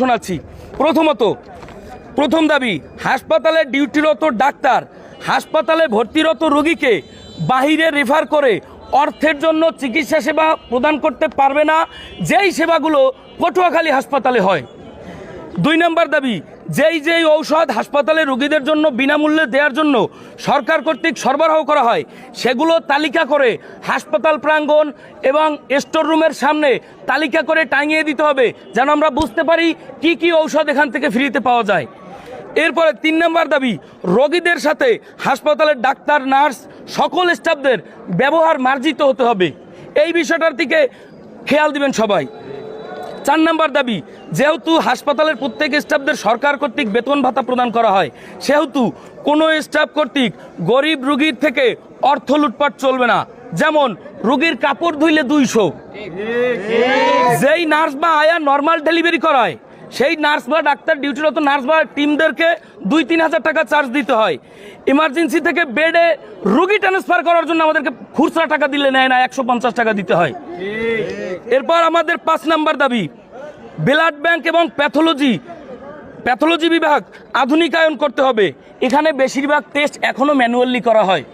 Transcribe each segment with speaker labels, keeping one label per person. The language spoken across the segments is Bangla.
Speaker 1: শোনাচ্ছি। প্রথমত, প্রথম দাবি, হাসপাতালে ডিউটিরত ডাক্তার, হাসপাতালে ভর্তিরত রোগীকে বাহিরে রেফার করে অর্থের জন্য চিকিৎসা সেবা প্রদান করতে পারবে না, যেই সেবাগুলো পটুয়াখালী হাসপাতালে হয়। দুই নম্বর দাবি যেই যেই ঔষধ হাসপাতালে রোগীদের জন্য বিনামূল্যে দেওয়ার জন্য সরকার কর্তৃক সরবরাহ করা হয়, সেগুলো তালিকা করে হাসপাতাল প্রাঙ্গণ এবং স্টোর রুমের সামনে তালিকা করে টাঙিয়ে দিতে হবে, যেন আমরা বুঝতে পারি কি কি ঔষধ এখান থেকে ফ্রিতে পাওয়া যায়। এরপরে তিন নম্বর দাবি, রোগীদের সাথে হাসপাতালের ডাক্তার, নার্স সকল স্টাফদের ব্যবহার মার্জিত হতে হবে। এই বিষয়টার দিকে খেয়াল দিবেন সবাই। চার নম্বর দাবি, যেহেতু হাসপাতালের প্রত্যেক স্টাফদের সরকার কর্তৃক বেতন ভাতা প্রদান করা হয়, সেহেতু কোনো স্টাফ কর্তৃক গরিব রুগীর থেকে অর্থ লুটপাট চলবে না। যেমন, রুগীর কাপড় ধুইলে দুইশো। যেই নার্স বা আয়া নর্মাল ডেলিভারি করায় সেই নার্স বা ডাক্তার ডিউটিরত নার্স বা টিমদেরকে দুই, তিন হাজার টাকা চার্জ দিতে হয়। ইমার্জেন্সি থেকে বেডে রুগী ট্রান্সফার করার জন্য আমাদেরকে খুচরা টাকা দিলে নেয় না, একশো পঞ্চাশ টাকা দিতে হয়। এরপর আমাদের পাঁচ নাম্বার দাবি, ব্লাড ব্যাংক এবং প্যাথোলজি প্যাথোলজি বিভাগ আধুনিকায়ন করতে হবে। এখানে বেশিরভাগ টেস্ট এখনও ম্যানুয়ালি করা হয়।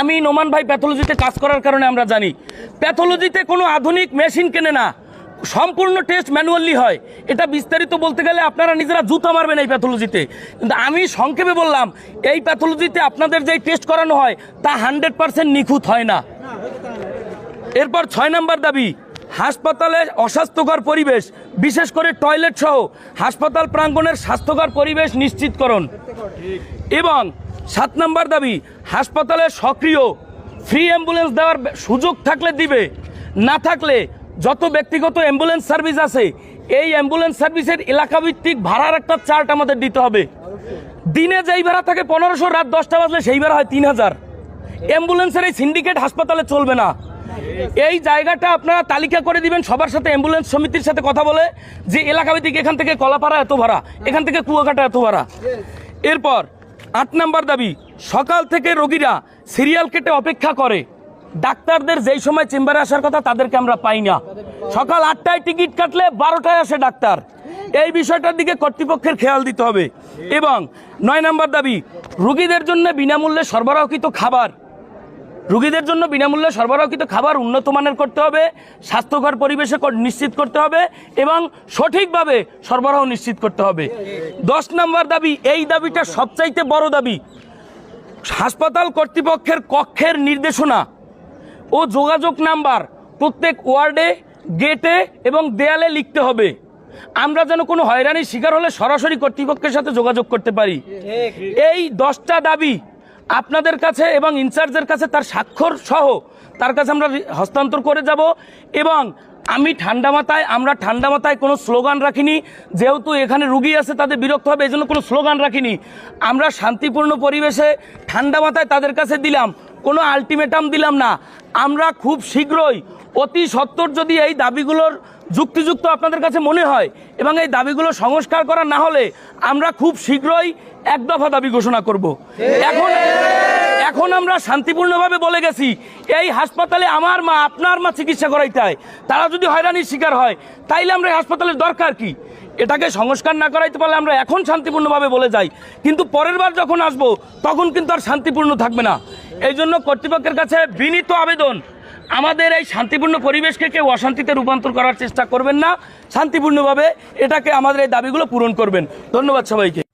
Speaker 1: আমি নোমান ভাই প্যাথোলজিতে কাজ করার কারণে আমরা জানি, প্যাথোলজিতে কোনো আধুনিক মেশিন কেনে না। সম্পূর্ণ টেস্ট ম্যানুয়ালি হয়। এটা বিস্তারিত বলতে গেলে আপনারা নিজেরা জুতা মারবেন এই প্যাথোলজিতে কিন্তু আমি সংক্ষেপে বললাম, এই প্যাথোলজিতে আপনাদের যেই টেস্ট করানো হয়, তা হান্ড্রেড পার্সেন্ট নিখুঁত হয় না। এরপর ছয় নম্বর দাবি, হাসপাতালে অস্বাস্থ্যকর পরিবেশ, বিশেষ করে টয়লেট সহ হাসপাতাল প্রাঙ্গণের স্বাস্থ্যকর পরিবেশ নিশ্চিতকরণ। এবং সাত নম্বর দাবি, হাসপাতালে সক্রিয় ফ্রি অ্যাম্বুলেন্স দেওয়ার সুযোগ থাকলে দিবে, না থাকলে যত ব্যক্তিগত অ্যাম্বুলেন্স সার্ভিস আছে, এই অ্যাম্বুলেন্স সার্ভিসের এলাকাভিত্তিক ভাড়ার একটা চার্ট আমাদের দিতে হবে। দিনে যেই ভাড়া থাকে পনেরোশো, রাত দশটা বাজলে সেই ভাড়া হয় তিন হাজার। অ্যাম্বুলেন্সের এই সিন্ডিকেট হাসপাতালে চলবে না। এই জায়গাটা আপনারা তালিকা করে দিবেন, সবার সাথে অ্যাম্বুলেন্স সমিতির সাথে কথা বলে যে এলাকাভিত্তিক এখান থেকে কলাপাড়া এত ভাড়া, এখান থেকে কুয়াকাটা এত ভাড়া। এরপর আট নাম্বার দাবি, সকাল থেকে রোগীরা সিরিয়াল কেটে অপেক্ষা করে। ডাক্তারদের যেই সময় চেম্বারে আসার কথা তাদেরকে আমরা পাই না। সকাল আটটায় টিকিট কাটলে বারোটায় আসে ডাক্তার। এই বিষয়টার দিকে কর্তৃপক্ষের খেয়াল দিতে হবে। এবং নয় নাম্বার দাবি, রুগীদের জন্য বিনামূল্যে সরবরাহকৃত খাবার। রুগীদের জন্য বিনামূল্যে সরবরাহকৃত খাবার উন্নত মানের করতে হবে, স্বাস্থ্যকর পরিবেশে নিশ্চিত করতে হবে এবং সঠিকভাবে সরবরাহ নিশ্চিত করতে হবে। দশ নম্বর দাবি, এই দাবিটা সবচাইতে বড় দাবি। হাসপাতাল কর্তৃপক্ষের কক্ষের নির্দেশনা। ও যোগাযোগ নাম্বার প্রত্যেক ওয়ার্ডে, গেটে এবং দেয়ালে লিখতে হবে। আমরা যেন কোনো হয়রানির শিকার হলে সরাসরি কর্তৃপক্ষের সাথে যোগাযোগ করতে পারি। এই দশটা দাবি আপনাদের কাছে এবং ইনচার্জের কাছে তার স্বাক্ষর সহ তার কাছে আমরা হস্তান্তর করে যাব এবং আমি ঠান্ডা মাথায়, আমরা ঠান্ডা মাথায় কোনো স্লোগান রাখিনি। যেহেতু এখানে রুগী আছে, তাদের বিরক্ত হবে এই জন্য কোনো স্লোগান রাখিনি। আমরা শান্তিপূর্ণ পরিবেশে ঠান্ডা মাথায় তাদের কাছে দিলাম। কোনো আলটিমেটাম দিলাম না। আমরা খুব শীঘ্রই, অতি সত্বর যদি এই দাবিগুলোর যুক্তিযুক্ত আপনাদের কাছে মনে হয় এবং এই দাবিগুলো সংস্কার করা না হলে আমরা খুব শীঘ্রই এক দফা দাবি ঘোষণা করব। এখন এখন আমরা শান্তিপূর্ণভাবে বলে গেছি, এই হাসপাতালে আমার মা, আপনার মা চিকিৎসা করাইতে হয়। তারা যদি হয়রানির শিকার হয়, তাইলে আমরা হাসপাতালের দরকার কি? এটাকে সংস্কার না করাইতে পারলে আমরা এখন শান্তিপূর্ণভাবে বলে যাই। কিন্তু পরের বার যখন আসব, তখন কিন্তু আর শান্তিপূর্ণ থাকবে না। এই জন্য কর্তৃপক্ষের কাছে বিনীত আবেদন, আমাদের এই শান্তিপূর্ণ পরিবেশকে কেউ অশান্তিতে রূপান্তর করার চেষ্টা করবেন না। শান্তিপূর্ণভাবে এটাকে আমাদের এই দাবিগুলো পূরণ করবেন। ধন্যবাদ সবাইকে।